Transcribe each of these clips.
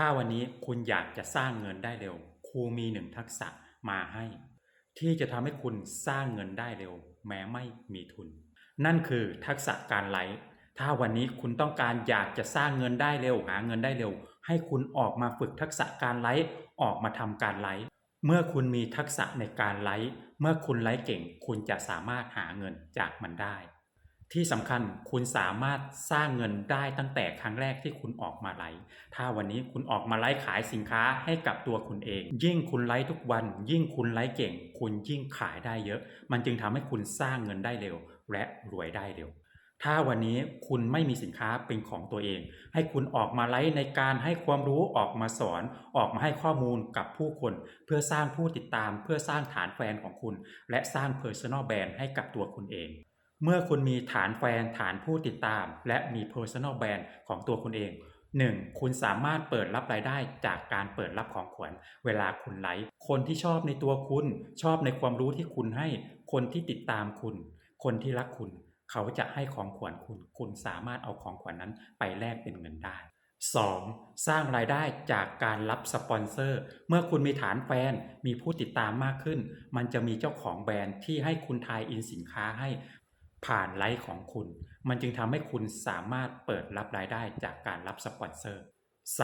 ถ้าวันนี้คุณอยากจะสร้างเงินได้เร็ว ครูมีหนึ่งทักษะมาให้ ที่จะทำให้คุณสร้างเงินได้เร็ว แม้ไม่มีทุน นั่นคือทักษะการไลฟ์ถ้าวันนี้คุณต้องการอยากจะสร้างเงินได้เร็ว หาเงินได้เร็ว ให้คุณออกมาฝึกทักษะการไลฟ์ออกมาทำการไลฟ์เมื่อคุณมีทักษะในการไลฟ์เมื่อคุณไลฟ์เก่ง คุณจะสามารถหาเงินจากมันได้ ที่สำคัญคุณสามารถสร้างเงินได้ตั้งแต่ครั้งแรกที่คุณออกมาไลฟ์ถ้าวันนี้คุณออกมาไลฟ์ขายสินค้าให้กับตัวคุณเอง ยิ่งคุณไลฟ์ทุกวัน ยิ่งคุณไลฟ์เก่ง คุณยิ่งขายได้เยอะ มันจึงทำให้คุณสร้างเงินได้เร็ว และรวยได้เร็ว ถ้าวันนี้คุณไม่มีสินค้าเป็นของตัวเอง ให้คุณออกมาไลฟ์ในการให้ความรู้ออกมาสอน ออกมาให้ข้อมูลกับผู้คน เพื่อสร้างผู้ติดตาม เพื่อสร้างฐานแฟนของคุณ และสร้าง Personal Brand ให้กับตัวคุณเอง เมื่อคุณมีฐานแฟนฐานผู้ติดตาม และมี Personal Brand ของตัวคุณเอง 1. คุณสามารถเปิดรับรายได้จากการเปิดรับของขวัญเวลาคุณไลฟ์คนที่ชอบในตัวคุณ ชอบในความรู้ที่คุณให้ คนที่ติดตามคุณ คนที่รักคุณ เขาจะให้ของขวัญคุณ คุณสามารถเอาของขวัญนนั้นไปแลกเป็นเงินได้ 2. สร้างรายได้จากการรับสปอนเซอร์ เมื่อคุณมีฐานแฟน มีผู้ติดตามมากขึ้น มันจะมีเจ้าของแบรนด์ที่ให้คุณทายอินสินค้าให้ ผ่านไลฟ์ของคุณ มันจึงทำให้คุณสามารถเปิดรับรายได้จากการรับสปอนเซอร์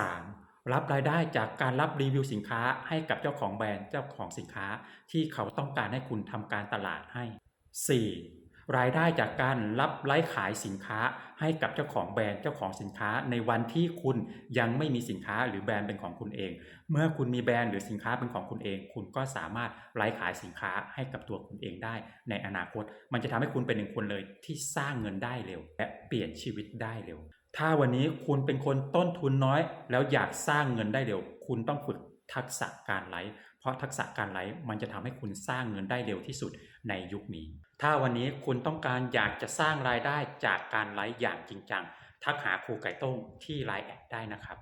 3. รับรายได้จากการรับรีวิวสินค้าให้กับเจ้าของแบรนด์เจ้าของสินค้า ที่เขาต้องการให้คุณทำการตลาดให้ 4. รายได้จากการรับไลฟ์ขายสินค้าให้กับเจ้าของแบรนด์เจ้าของสินค้าในวันที่คุณยังไม่มีสินค้าหรือแบรนด์เป็นของคุณเอง เมื่อคุณมีแบรนด์หรือสินค้าเป็นของคุณเอง คุณก็สามารถไลฟ์ขายสินค้าให้กับตัวคุณเองได้ ในอนาคต มันจะทำให้คุณเป็นหนึ่งคนเลยที่สร้างเงินได้เร็ว และเปลี่ยนชีวิตได้เร็ว ถ้าวันนี้คุณเป็นคนต้นทุนน้อย แล้วอยากสร้างเงินได้เร็ว คุณต้องฝึก ทักษะการไลฟ์เพราะทักษะการไลฟ์มันจะทำให้คุณสร้างเงินได้เร็วที่สุดในยุคนี้ ถ้าวันนี้คุณต้องการอยากจะสร้างรายได้จากการไลฟ์อย่างจริงจังทักหาครูไก่ต้งที่ไลน์แอดได้นะครับ